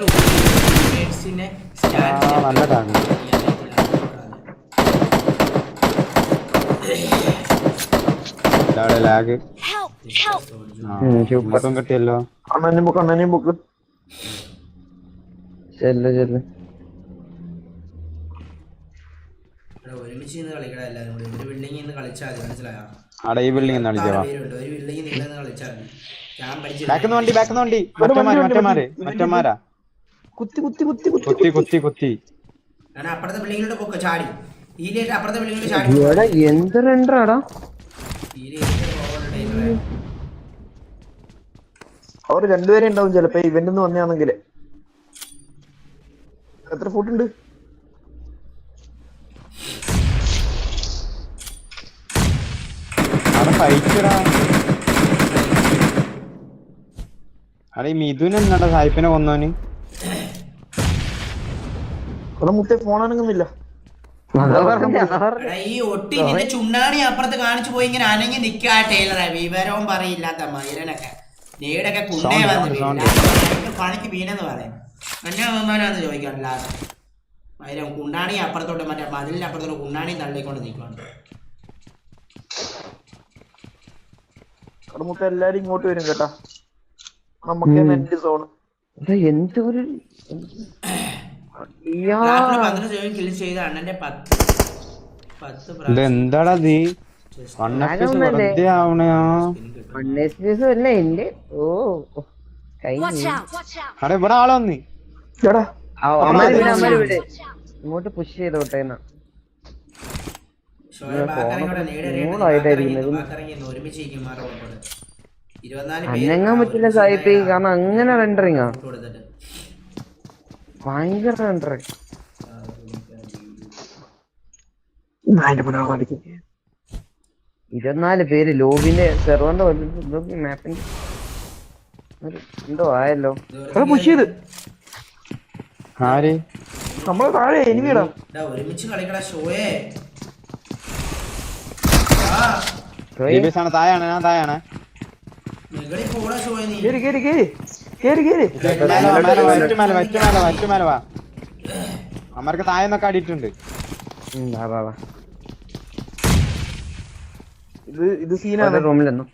ടീംമേറ്റ്സിനെ ആ നല്ല ടാഗ് ഇതാണ് ലാഗ് Help! Help! ഇങ്ങോട്ടും കിട്ടിയല്ലോ. അണ്ണനും ബുക്ക് അണ്ണനും ബുക്ക് ചെല്ല് ചെല്ല്. അവിടെ ഈ ബിൽഡിംഗ് പഠിച്ചില്ല ബാക്കുന്ന വണ്ടി ബാക്കുന്ന വണ്ടി. മറ്റന്മാര് മറ്റന്മാര് മറ്റന്മാരാ കുത്തി കുത്തി കുത്തി കുത്തി കുത്തി കുത്തി. അപ്പുറത്തെ ബിൽഡിങ്ങിലോട്ട് പോക്ക് ചാടി. ഈലേറ്റ് അപ്പുറത്തെ ബിൽഡിങ്ങിലോട്ട് ചാടി. എടാ എന്ത് അവർ രണ്ടുപേരെ ഉണ്ടാവും ചിലപ്പോ ഇവന്റ് നിന്ന് വന്നയാണെങ്കിൽ എത്ര ഫുഡ് ഉണ്ട്? ഈ മിഥുൻ എന്നാടാ സായിപ്പിനെ കൊന്നോന് അതാ പറഞ്ഞെ. എടാ, ഈ ഒട്ടി നിന്റെ ചുണ്ണാണി അപ്പുറത്ത് കാണിച്ചു പോയി ഇങ്ങനെ അനങ്ങി നിക്കാ ടൈലറെ. വിവരവും പറയില്ലാത്ത മയിലനൊക്കെ നീടൊക്കെ കുണ്ടേ വന്ന്. പണിക്ക് വീണെന്ന് പറയാം. എന്നെ ബഹുമാനാന്ന് ചോദിക്കാറില്ല. മയിലും കുണ്ടാണി അപ്പുറത്തോട്ട് മറ്റേ മതിലിന്റെ അപ്പുറത്തോട്ട് കുണ്ടാണി തള്ളിക്കൊണ്ട് നിൽക്കുവാണ്. അവിടെ എല്ലാരും ഇങ്ങോട്ട് വരും കേട്ടാ. നമുക്ക് നെറ്റ് സോൺ ഇത് എന്ത് ഒരു അയ്യാ. നീ? വെറുതെ ആവണയോ മണ്ണേസ് അല്ലേ എന്റെ? ഓ. ഇവിടെ ആളെ വന്ന്. ഇങ്ങോട്ട് പുഷ് ചെയ്തോട്ടെ എന്നാ. അനങ്ങാൻ പറ്റില്ല സായിപ്പ് കാരണം അങ്ങനെ റെൻഡറിങ്ങാ കൊടുത്തിട്ട്. ഭയങ്കര ഇരുപത്തിനാല് പേര്. ലോബിന്റെ സെർവറിന്റെ മാപ്പിന്റെ എന്തോ ആയല്ലോ. പുഷ് ചെയ്ത്. ആര്? നമ്മളെ താഴെ എനിമിടാ ഒരുമിച്ച് കളിക്കടാ ഷോയെ. തായാണ് ഞാൻ താഴെയാണ്. പോടാ ഷോയെ നീ. കേറി കേറി കേറി. കേറി കേറി. അമ്മർക്ക് തായെന്നൊക്കെ അടിയിട്ടുണ്ട്. ഇത് ഇത് സീനാണ് റൂമിലെന്നു?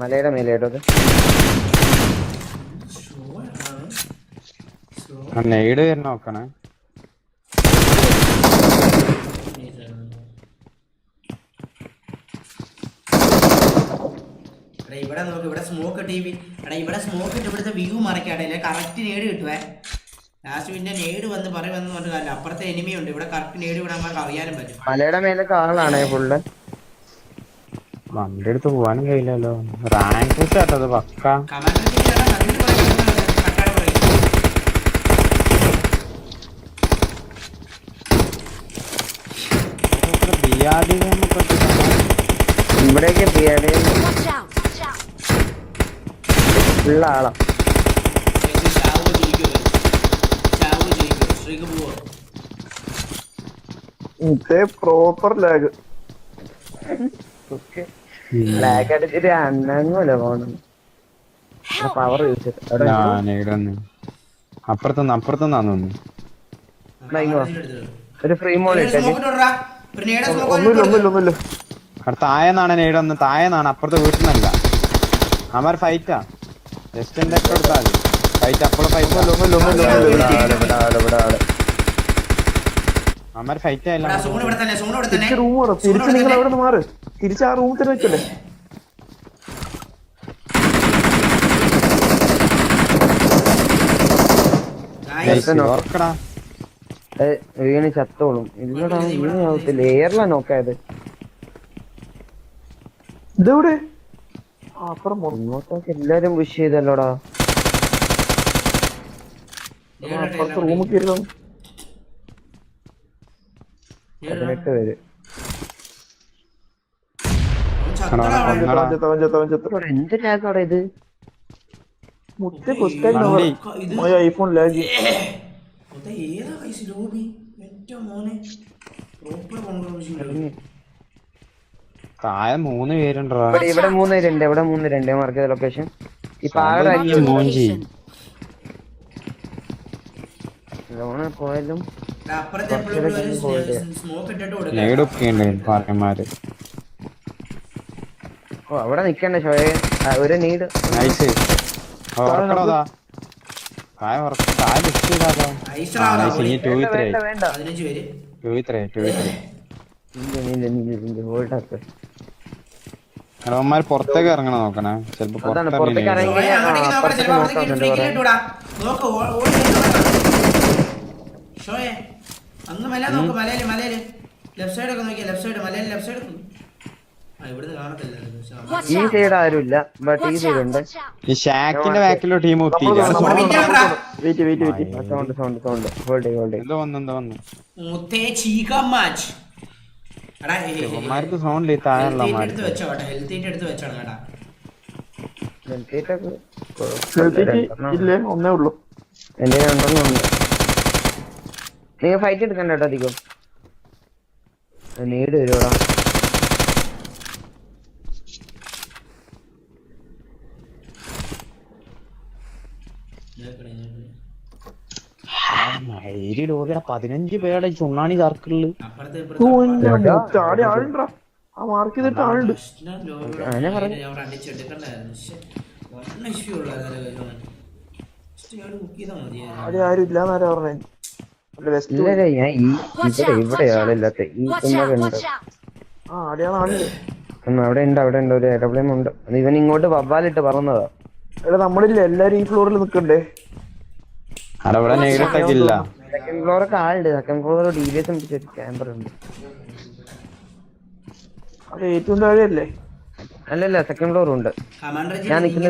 മലയുടെ മേലേട്ടോ അത്? നെയ്ഡ് നോക്കണേ. എടാ ഇവിടെ നോക്ക് ഇവിടെ സ്മോക്ക് ടി വി എടാ ഇവിടെ സ്മോക്ക് ഇട്ട് ഇവിടുത്തെ വ്യൂ മറക്കാട്ടെ അല്ലെ? കറക്റ്റ് നേട് കിട്ടുവേ. ലാസ്റ്റ് പിന്നെ നേട് വന്ന് പറയുമെന്ന് പറഞ്ഞ കാര്യം അപ്പുറത്തെ എനിമി ഉണ്ട്. ഇവിടെ കറക്റ്റ് നേട് വിടാൻ നമുക്ക് അറിയാനും പറ്റും. മലയുടെ മേലെ ആളാണേ ഫുള്ള് വണ്ടി എടുത്ത് പോവാനും കഴിയില്ലല്ലോ. റാങ്ക് കേട്ടത് പക്ക. ഇവിടെയൊക്കെ കട്ടാട് ഫുള്ള ആളാ ഇത് പ്രോപ്പർ ലാഗ് ബ്ലാക്ക് അടിച്ചിട്ട് പവർ അപ്പുറത്തുനിന്ന് അപ്പുറത്തുനിന്നാന്ന് തോന്നുന്നു. ഒരു ഫ്രീ മോൾ ഒരു നേടെ സ്മോക്ക് ഒന്നുമില്ല ഒന്നുമില്ല ഒന്നുമില്ല. അവിടെ തായെന്നാണ് നെയ്ഡ് വന്ന് അപ്പുറത്തെ വീട്ടിൽ നിന്നല്ല അമർ ഫൈറ്റാ ജസ്റ്റ് എന്റെ ഒക്കെ എടുത്താൽ മതി ഫൈറ്റ് അപ്പോൾ ഫൈറ്റ് ഫൈറ്റ് ആയില്ല സോൺ ഇവിടെ തന്നെ സോൺ ഇവിടെ തന്നെ. റൂം മാറും. തിരിച്ച് നിങ്ങൾ അവിടെ നിന്ന് മാറ്. തിരിച്ച് ആ റൂമിൽ തന്നെ വെച്ചല്ലേ വീണ് ചത്തോളും. ഇല്ലടാ വീണ് ആവത്തില്ല എയറിലാ നോക്കായത് ഇതെവിടെ? അപ്പുറം ഇങ്ങോട്ടൊക്കെ എല്ലാരും പുഷ് ചെയ്തല്ലോടാ? അപ്പുറത്ത്. റൂമിൽ കയറി നേടെ പതിനെട്ട് പേര്. എന്ത് ലാഗാടാ ഇത്? മുത്തേ. ഐഫോൺ ലാഗ് ഏതാ ലോബി മോനെ. പ്രോപ്പർ താഴെ മൂന്ന് പേരുണ്ടോ? ഇവിടെ ഇവിടെ മൂന്ന് പേരുണ്ട് ഇവിടെ മൂന്ന് രണ്ട് മാർക്ക് ചെയ്ത ലൊക്കേഷൻ ഇപ്പൊ Marked a മൂഞ്ചി ലോണ് പോയാലും നേടൊക്കെ ഉണ്ട് പാർക്കന്മാര്? ഓ അവിടെ നിക്കണ്ട ഷോയെ? ഒരു നീട് നൈസ് ഉറക്കണതാ താഴെ ഉറക്കം താഴെ ലിസ്റ്റ് ചെയ്താലോ ഐശ്വരാ നൈസ് ഇനി ടു വേണ്ട ത്രീ വേണ്ട വേണ്ട. പതിനഞ്ച് പേര്. ടു ത്രീ ടു ത്രീ നീല നീല നീല നീല വോൾട്ടാക്ക് അവന്മാര് പുറത്തേക്ക് ഇറങ്ങണം നോക്കണേ. ചിലപ്പോ പുറത്തേക്ക് നോക്കാം, മല മലയിൽ മലയിൽ. ലെഫ്റ്റ് സൈഡ് ഒക്കെ നോക്കിയാ ലെഫ്റ്റ് സൈഡ് മലയിൽ ലെഫ്റ്റ് സൈഡ് ഈ! സൈഡ് ആരുമില്ല ബട്ട് ഈ സൈഡ് ഉണ്ട്. ഈ ഷാക്കിന്റെ ബാക്കിലോ team. Wait wait wait sound sound sound hold hold എന്തോ വന്നു എന്തോ വന്നു. മുത്തേ മാച്ച് സൗണ്ട് താഴെയുള്ള ഹെൽത്ത് മാർക്ക്. എടുത്ത് വെച്ചോ കേട്ടോ ഹെൽത്ത് എടുത്ത് വെച്ചോണം കേട്ടാ ഇല്ലേ? ഒന്നേ ഉള്ളൂ. എന്റെ രണ്ടെണ്ണം നിങ്ങൾ ഫൈറ്റ് എടുക്കണ്ട കേട്ടോ അധികം. നീട് വരുവാടാ. ലോകയുടെ പതിനഞ്ച് പേരുടെ ചുണ്ണാണി സർക്കിളിൽ ആ മാർക്ക് ചെയ്തിട്ട് ആളുണ്ട്. പ്രശ്നം പറഞ്ഞു. ഞാൻ അവിടെ ആരും ഇല്ലാന്നാരാ പറഞ്ഞേ? വെസ്റ്റ് ഇല്ല ഞാൻ ഈ Watch ഇവിടെ ഇവിടെ ആളില്ലാത്ത ഈ ഉണ്ട്? ആ ആളില്ലേ അവിടെ ഉണ്ട് അവിടെ ഉണ്ട് ഒരു എയർപ്ലെയിൻ ഉണ്ട്. ഇവൻ ഇങ്ങോട്ട് വവ്വാലിട്ട് പറഞ്ഞതാ എടാ നമ്മളില്ല എല്ലാരും ഈ ഫ്ലോറിൽ നിക്കണ്ടേ? അവിടെ നെഗറ്റീവ് ഇല്ല. സെക്കൻഡ് ഫ്ലോർ ഒക്കെ ആളുണ്ട്. Second floor D B S പിടിച്ചൊരു ക്യാമറ ഉണ്ട്. ഏറ്റവും താഴെയല്ലേ? അല്ലല്ല സെക്കൻഡ് ഫ്ലോർ ഉണ്ട്. ഞാൻ നിൽക്കുന്ന.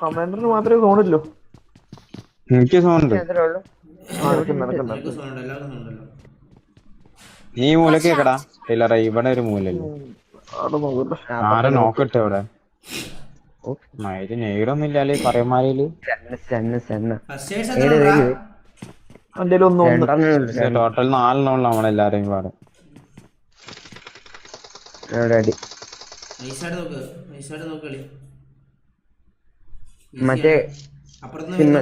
കമാൻഡറിന് മാത്രമേ സോണില്ലോ എനിക്ക് ഉണ്ട്. നീ മൂല മൂലക്ക് കേക്കടാ. ഇല്ലറ ഇവിടെ ഒരു മൂലല്ലേ ആരെ നോക്കട്ടെ ഇവിടെ? മയിൽ നേടൊന്നും ഇല്ലാലേ പറയന്മാരിൽ ഒന്ന് രണ്ടെണ്ണേ ഉള്ളൂ ടോട്ടൽ നമ്മളെല്ലാരെയും പാടെ. മറ്റേ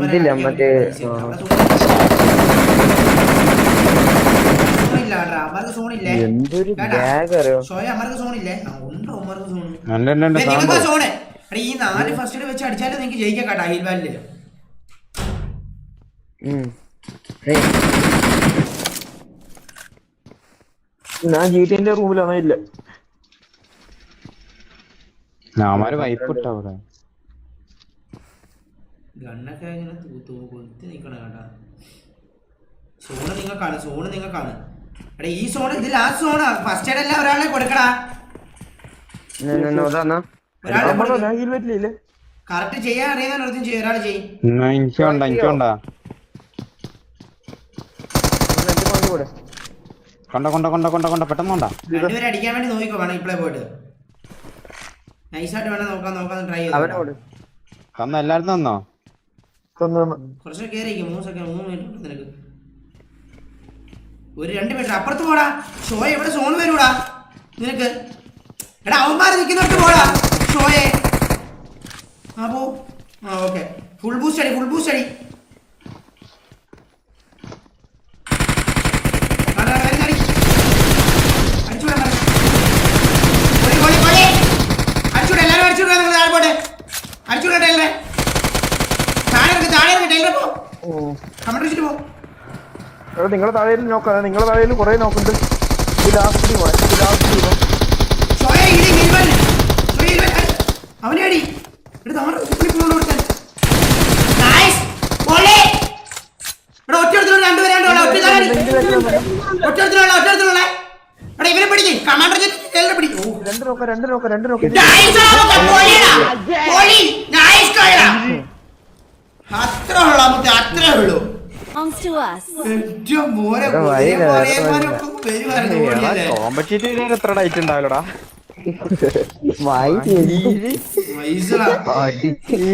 ഇതില്ല, മറ്റേ? എന്തൊരു? ബാഗ് അറിയോ? ഷോയെ അവന്മാർക്ക് എടാ, ഈ നാല് ഫസ്റ്റ് വെച്ച് അടിച്ചാലും നിങ്ങക്ക് ജയിക്കാം കേട്ടോ ഹീൽ വാലിൽ. ഞാൻ ജി ടിന്റെ റൂമിലാണ് ഇല്ല? വൈപ്പ് ഇട്ട അവിടെ ഗണ്ണൊക്കെ ഇങ്ങനെ തൂ- തൂ- കൊളുത്തി നിക്കണം കേട്ടാ. സോണ് നിങ്ങൾക്കാണ് സോണ് നിങ്ങൾക്കാണ് എടാ ഈ സോണ് ഇത് ലാസ്റ്റ് സോണാ. ഫസ്റ്റ് എയ്ഡ് എല്ലാം ഒരാളെ കൊടുക്കടാ. കറക്റ്റ് ചെയ്യാൻ അറിയുന്ന ഒരുത്തും ചെയ്യും ഒരാൾ ചെയ്യും. എന്നാ എനിക്കുണ്ടാ എനിക്കുണ്ടാ ഒന്ന് രണ്ട് കൊണ്ട് കൂടെ കൊണ്ട കൊണ്ട കൊണ്ട കൊണ്ട കൊണ്ട. രണ്ടുപേരെ അടിക്കാൻ വേണ്ടി നോക്കിക്കോ വേണം ഇപ്പളേ പോയിട്ട്. നൈസായിട്ട് വേണം നോക്കാൻ നോക്കാൻ ട്രൈ അവനെ ചെയ്തു കൂടെ തന്ന എല്ലാരും തന്നോ? തന്നു തന്നു. കുറച്ച് കയറിയിരിക്കും മൂന്ന് സെക്കൻഡ് മൂന്ന് മിനിറ്റ് നിനക്ക്. ഒരു രണ്ട് മിനിറ്റ് അപ്പുറത്ത് പോടാ. ഷോ എവിടെ സോൺ വരൂടാ. നിനക്ക്. എടാ അവന്മാർ നിൽക്കുന്നിട്ട് പോടാ. ഷോയെ ആ പോ. ആ ഓക്കെ. ഫുൾ ബൂസ്റ്റ് അടി ഫുൾ ബൂസ്റ്റ് അടി. നിങ്ങളെ താഴെ നോക്കാം. നിങ്ങളെ താഴെ കുറെ നോക്കുന്നുണ്ട്. ഈ ലാസ്റ്റ് ടീമാണ് ഇത് ലാസ്റ്റ് ടീമാണ് ഷോയെ ഇടി, ഗിൽബൻ. ഷോയെ ഗിൽബൻ, അടി. അവനെ അടി. എടുത്ത്. Nice. പൊളി. എടാ, ഒറ്റ ഒരുത്തനും രണ്ടുപേരെ രണ്ടുപേരെ, ഒറ്റ ഒറ്റ ഒറ്റ എടാ, ഇവനെ പിടിക്ക്. കമാൻഡർ ജെറ്റ് ടൈലറെ പിടിക്ക്. രണ്ട് നോക്കാം രണ്ട് നോക്കാം രണ്ട് നോക്കാം നൈസ് പൊളിയെടാ. പൊളി. Nice കളിയെടാ. അത്രേ ഉള്ളൂ നമുക്ക് അത്രേ ഉള്ളൂ കോമ്പറ്റീറ്റീവ് എത്ര ഡൈറ്റ് ഉണ്ടാവില്ലടാ വായി വൈസടാ അടി ഈ